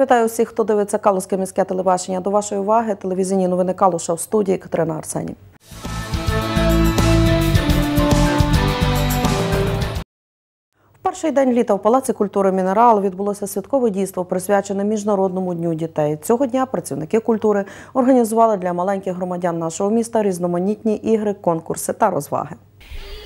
Вітаю всіх, хто дивиться Калузьке міське телебачення. До вашої уваги телевізійні новини Калуша в студії Катерина Арсені. В перший день літа в Палаці культури Мінерал відбулося святкове дійство, присвячене Міжнародному дню дітей. Цього дня працівники культури організували для маленьких громадян нашого міста різноманітні ігри, конкурси та розваги.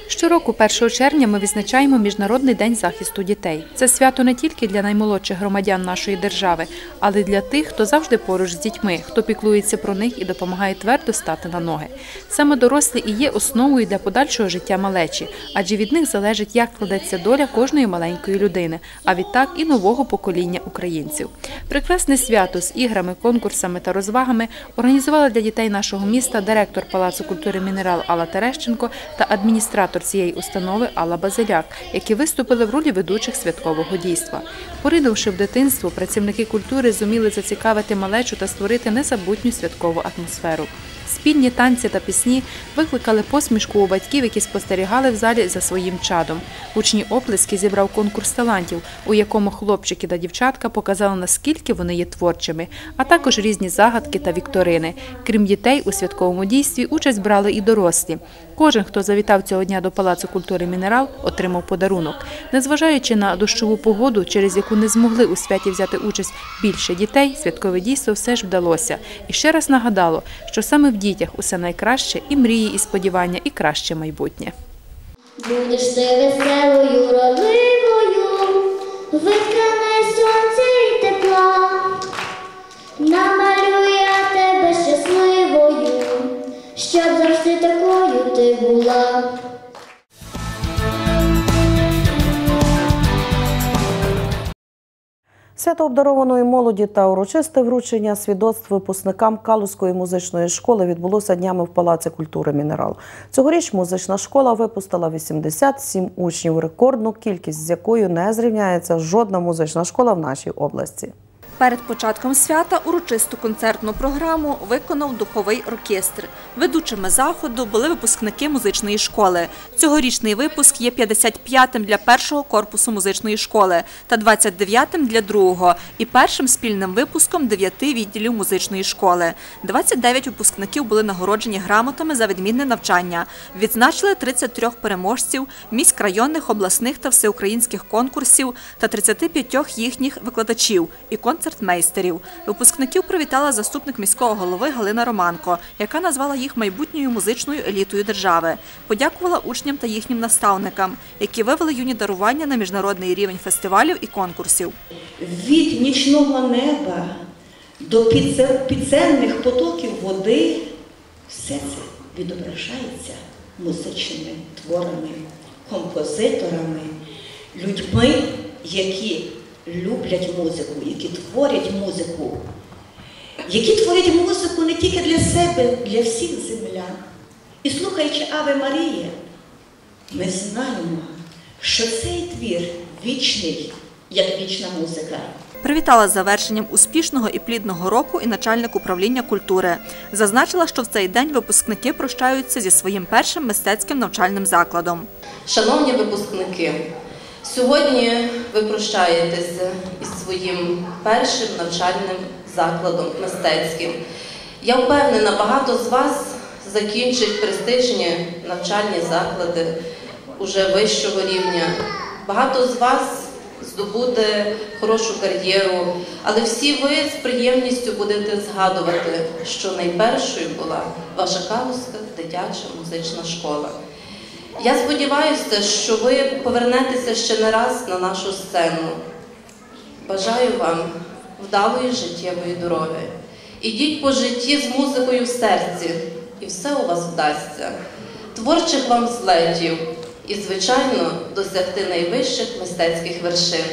Щороку, 1 червня, ми відзначаємо Міжнародний день захисту дітей. Це свято не тільки для наймолодших громадян нашої держави, але й для тих, хто завжди поруч з дітьми, хто піклується про них і допомагає твердо стати на ноги. Саме дорослі і є основою для подальшого життя малечі, адже від них залежить, як кладеться доля кожної маленької людини, а відтак і нового покоління українців. Прекрасне свято з іграми, конкурсами та розвагами організувала для дітей нашого міста директор Палацу культури Мінерал Алла Терещенко та адміністратор цієї установи Алла Базиляк, які виступили в ролі ведучих святкового дійства. Поринувши в дитинство, працівники культури зуміли зацікавити малечу та створити незабутню святкову атмосферу. Спільні танці та пісні викликали посмішку у батьків, які спостерігали в залі за своїм чадом. Гучні оплески зібрав конкурс талантів, у якому хлопчики та дівчатка показали, наскільки вони є творчими, а також різні загадки та вікторини. Крім дітей, у святковому дійстві участь брали і дорослі. Кожен, хто завітав цього дня до Палацу культури Мінерал, отримав подарунок. Незважаючи на дощову погоду, через яку не змогли у святі взяти участь більше дітей, святкове дійство все ж вдалося. І ще раз нагадало, що саме в дітях усе найкраще і мрії, і сподівання, і краще майбутнє. Будеш ти веселою, родливою, виткане Свято обдарованої молоді та урочисте вручення свідоцтв випускникам Калузької музичної школи відбулося днями в Палаці культури Мінерал. Цьогоріч музична школа випустила 87 учнів, рекордну кількість з якою не зрівняється жодна музична школа в нашій області. Перед початком свята урочисту концертну програму виконав духовий оркестр. Ведучими заходу були випускники музичної школи. Цьогорічний випуск є 55-м для першого корпусу музичної школи та 29-м для другого і першим спільним випуском дев'яти відділів музичної школи. 29 випускників були нагороджені грамотами за відмінне навчання. Відзначили 33 переможців міськрайонних, обласних та всеукраїнських конкурсів та 35 їхніх викладачів і концертмейстерів. Випускників привітала заступник міського голови Галина Романко, яка назвала їх майбутньою музичною елітою держави. Подякувала учням та їхнім наставникам, які вивели юні дарування на міжнародний рівень фестивалів і конкурсів. від нічного неба до підземних потоків води все це відображається музичними творами, композиторами, людьми, які люблять музику, які творять музику, які творять музику не тільки для себе, для всіх землян. І слухаючи Аве Марія, ми знаємо, що цей твір вічний, як вічна музика. Привітала з завершенням успішного і плідного року і начальник управління культури. Зазначила, що в цей день випускники прощаються зі своїм першим мистецьким навчальним закладом. Шановні випускники, сьогодні ви прощаєтеся із своїм першим навчальним закладом мистецьким. Я впевнена, багато з вас закінчить престижні навчальні заклади уже вищого рівня. Багато з вас здобуде хорошу кар'єру, але всі ви з приємністю будете згадувати, що найпершою була ваша Калузька дитяча музична школа. Я сподіваюся, що ви повернетеся ще не раз на нашу сцену. Бажаю вам вдалої життєвої дороги. Ідіть по житті з музикою в серці, і все у вас вдасться. Творчих вам злетів і, звичайно, досягти найвищих мистецьких вершин.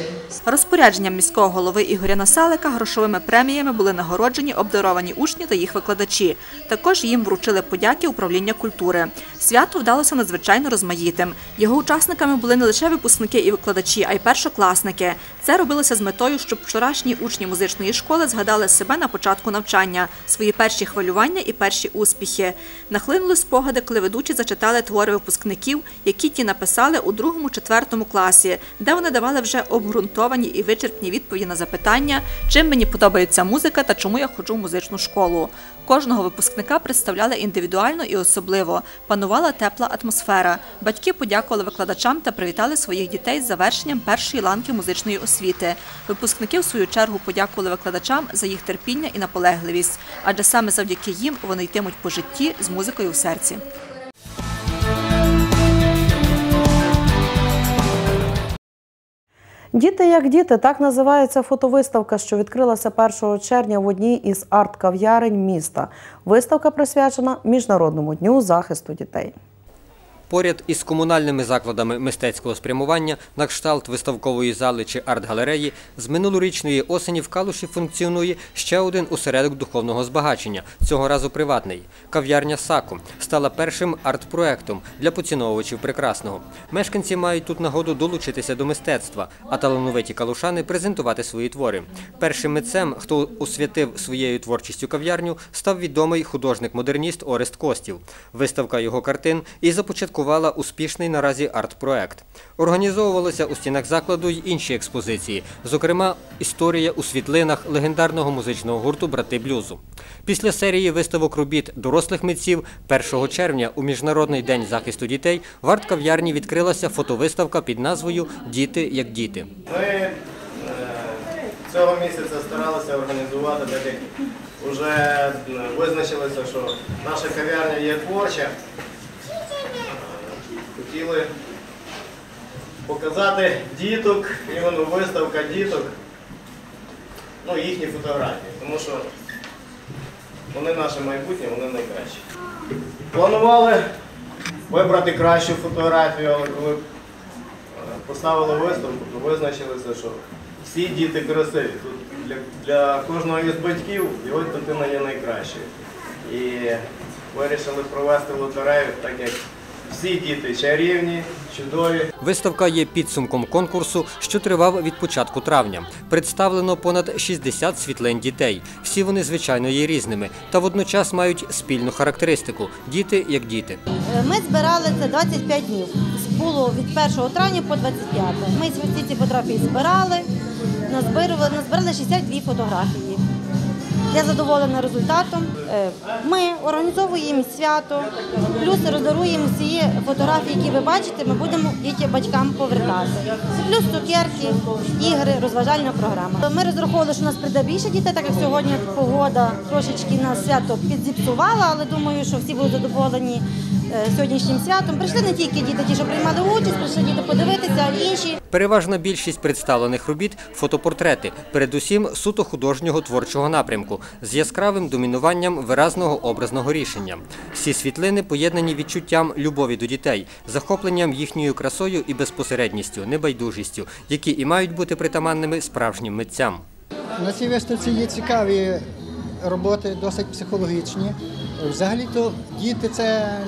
Розпорядженням міського голови Ігоря Насалика грошовими преміями були нагороджені обдаровані учні та їх викладачі. Також їм вручили подяки управління культури. Свято вдалося надзвичайно розмаїтим. Його учасниками були не лише випускники і викладачі, а й першокласники. Це робилося з метою, щоб вчорашні учні музичної школи згадали себе на початку навчання, свої перші хвилювання і перші успіхи. Нахлинули спогади, коли ведучі зачитали твори випускників, які ті написали у другому-четвертому класі, де вони давали вже обґрунтовані і вичерпні відповіді на запитання, чим мені подобається музика та чому я ходжу в музичну школу. Кожного випускника представляли індивідуально і особливо. Панувала тепла атмосфера. Батьки подякували викладачам та привітали своїх дітей з завершенням першої ланки музичної освіти. Випускники, в свою чергу, подякували викладачам за їх терпіння і наполегливість, адже саме завдяки їм вони йтимуть по житті з музикою в серці. Діти як діти так називається фотовиставка, що відкрилася 1 червня в одній із арт-кав'ярень міста. Виставка присвячена Міжнародному дню захисту дітей. Поряд із комунальними закладами мистецького спрямування на кшталт виставкової зали чи арт-галереї з минулорічної осені в Калуші функціонує ще один осередок духовного збагачення, цього разу приватний. Кав'ярня Сако стала першим арт-проектом для поціновувачів прекрасного. Мешканці мають тут нагоду долучитися до мистецтва, а талановиті калушани презентувати свої твори. Першим митцем, хто освятив своєю творчістю кав'ярню, став відомий художник-модерніст Орест Костів. Виставка його картин і започаткувала успішний наразі арт-проект. Організовувалися у стінах закладу й інші експозиції, зокрема, історія у світлинах легендарного музичного гурту Брати блюзу. Після серії виставок робіт дорослих митців 1 червня у Міжнародний день захисту дітей в арт-кав'ярні відкрилася фотовиставка під назвою Діти як діти. Ми е, цього місяця старалися організувати, так як вже е, визначилося, що наша кав'ярня є творча. Хотіли показати діток, іменно виставка діток, ну, їхні фотографії, тому що вони наше майбутнє, вони найкращі. Планували вибрати кращу фотографію, але коли е, поставили виставку, то визначилося, що всі діти красиві. Тут для, для кожного із батьків його дитина є найкращою. І вирішили провести лотерею, так як всі діти чарівні, чудові. Виставка є підсумком конкурсу, що тривав від початку травня. Представлено понад 60 світлин дітей. Всі вони, звичайно, є різними та водночас мають спільну характеристику діти як діти. Е, Ми збирали це 25 днів. Було від 1 травня по 25. Ми всі ці фотографії збирали, назбирували, назбирали 62 фотографії. Я задоволена результатом. Е, Ми організовуємо свято, плюс роздаруємо всі фотографії, які ви бачите, ми будемо дітям батькам повертати. Плюс цукерки, ігри, розважальна програма. Ми розраховували, що у нас прийде більше дітей, так як сьогодні погода трошечки на свято підзіпсувала, але думаю, що всі будуть задоволені сьогоднішнім святом. Прийшли не тільки діти, ті, що приймали участь, прийшли діти подивитися, а інші. Переважна більшість представлених робіт фотопортрети, передусім суто художнього творчого напрямку, з яскравим домінуванням виразного образного рішення. Всі світлини поєднані відчуттям любові до дітей, захопленням їхньою красою і безпосередністю, небайдужістю, які і мають бути притаманними справжнім митцям. На цій виставці є цікаві роботи, досить психологічні. Взагалі-то діти це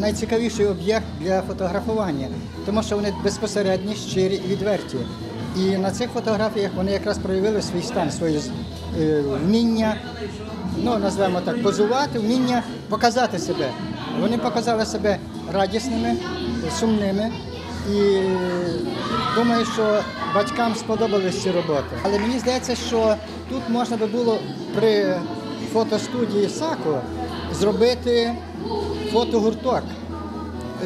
найцікавіший об'єкт для фотографування, тому що вони безпосередні, щирі і відверті. І на цих фотографіях вони якраз проявили свій стан, своє е, вміння, ну назвемо так, позувати, вміння показати себе. Вони показали себе радісними, сумними. І думаю, що батькам сподобались ці роботи. Але мені здається, що тут можна би було при фотостудії САКО зробити фотогурток.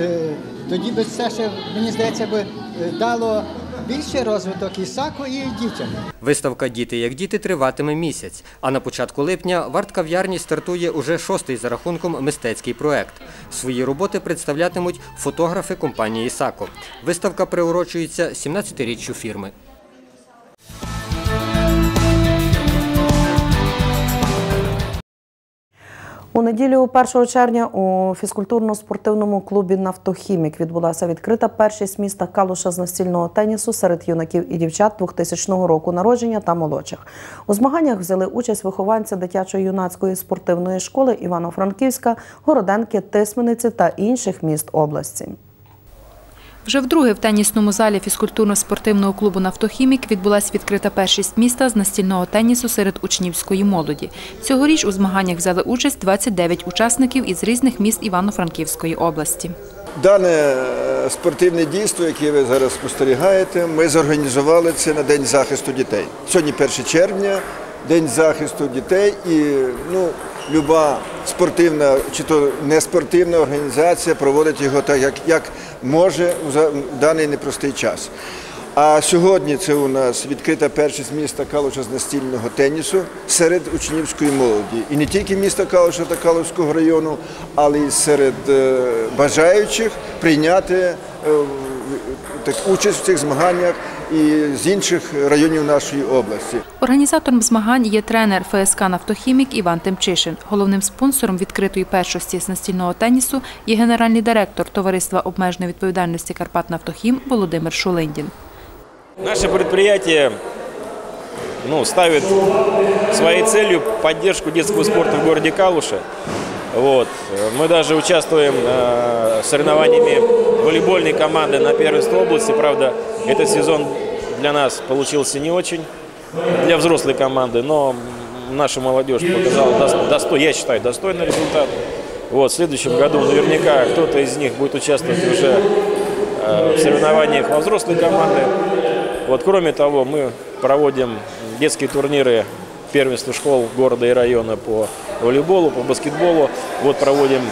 Е, Тоді би це ще, мені здається, би е, дало більший розвиток і САКО, і дітям. Виставка Діти як діти триватиме місяць. А на початку липня в арт-кав'ярні стартує уже шостий за рахунком мистецький проект. Свої роботи представлятимуть фотографи компанії Сако. Виставка приурочується 17-річчю фірми. У неділю 1 червня у фізкультурно-спортивному клубі Нафтохімік відбулася відкрита першість міста Калуша з настільного тенісу серед юнаків і дівчат 2000 року народження та молодших. У змаганнях взяли участь вихованці дитячої юнацької спортивної школи Івано-Франківська, Городенки, Тисмениці та інших міст області. Вже вдруге в тенісному залі фізкультурно-спортивного клубу «Нафтохімік» відбулася відкрита першість міста з настільного тенісу серед учнівської молоді. Цьогоріч у змаганнях взяли участь 29 учасників із різних міст Івано-Франківської області. Дане е, спортивне дійство, яке ви зараз спостерігаєте, ми зорганізували це на День захисту дітей. Сьогодні 1 червня, День захисту дітей, і ну, люба спортивна чи то не спортивна організація проводить його так, як, як може у даний непростий час. А сьогодні це у нас відкрита першість міста Калуша з настільного тенісу серед учнівської молоді. І не тільки міста Калуша та Калуського району, але й серед е, бажаючих прийняти е, так, участь в цих змаганнях і з інших районів нашої області. Організатором змагань є тренер ФСК «Нафтохімік» Іван Темчишин. Головним спонсором відкритої першості з настільного тенісу є генеральний директор Товариства обмеженої відповідальності «Карпат Нафтохім» Володимир Шулиндін. Наше предприятие ну, ставит своей целью поддержку детского спорта в городе Калуша. Вот. Мы даже участвуем э, соревнованиями волейбольной команды на первенство области. Правда, этот сезон для нас получился не очень, для взрослой команды, но наша молодежь показала, дос- достой, я считаю, достойный результат. Вот, в следующем году наверняка кто-то из них будет участвовать уже э, в соревнованиях во взрослой команды. Вот, кроме того, мы проводим детские турниры первенства школ города и района по волейболу, по баскетболу. Вот проводим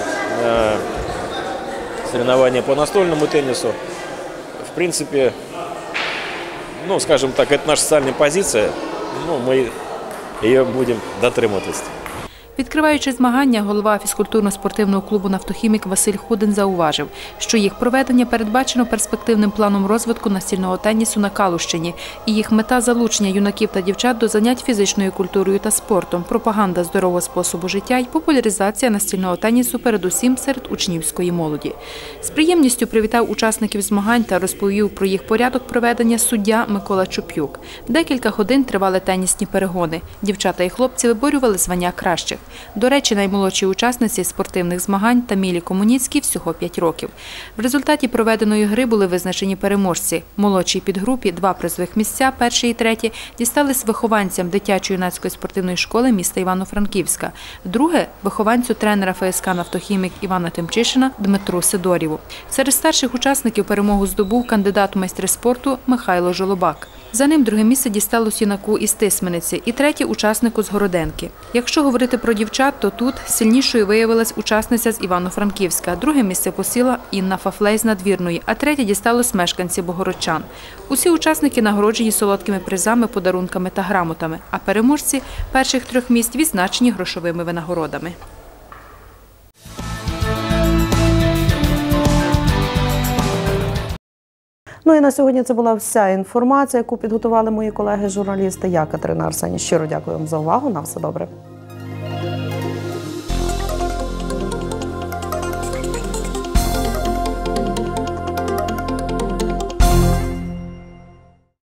э, соревнования по настольному теннису. В принципе, ну, скажем так, это наша социальная позиция. Ну, мы ее будем дотримуватись. Відкриваючи змагання, голова фізкультурно-спортивного клубу «Нафтохімік» Василь Худин зауважив, що їх проведення передбачено перспективним планом розвитку настільного тенісу на Калущині, і їх мета – залучення юнаків та дівчат до занять фізичною культурою та спортом, пропаганда здорового способу життя і популяризація настільного тенісу передусім серед учнівської молоді. З приємністю привітав учасників змагань та розповів про їх порядок проведення суддя Микола Чуп'юк. Декілька годин тривали тенісні перегони. Дівчата і хлопці виборювали звання кращих. До речі, наймолодшій учасниці спортивних змагань Тамілі Комуніцькій всього 5 років. В результаті проведеної гри були визначені переможці. Молодшій підгрупі два призових місця, перший і третій, дістались вихованцям дитячо-юнацької спортивної школи міста Івано-Франківська. Друге вихованцю тренера ФСК «Нафтохімік» Івана Тимчишина Дмитру Сидорєву. Серед старших учасників перемогу здобув кандидат у майстри спорту Михайло Жолобак. За ним друге місце дісталось юнаку із Тисмениці і третє учаснику з Городенки. Якщо говорити про дівчат, то тут сильнішою виявилась учасниця з Івано-Франківська. Друге місце посіла Інна Фафлей з надвірної, а третє дісталось мешканці Богородчан. Усі учасники нагороджені солодкими призами, подарунками та грамотами, а переможці перших трьох місць відзначені грошовими винагородами. Ну і на сьогодні це була вся інформація, яку підготували мої колеги-журналісти. Я Катерина Арсені. Щиро дякую вам за увагу. На все добре.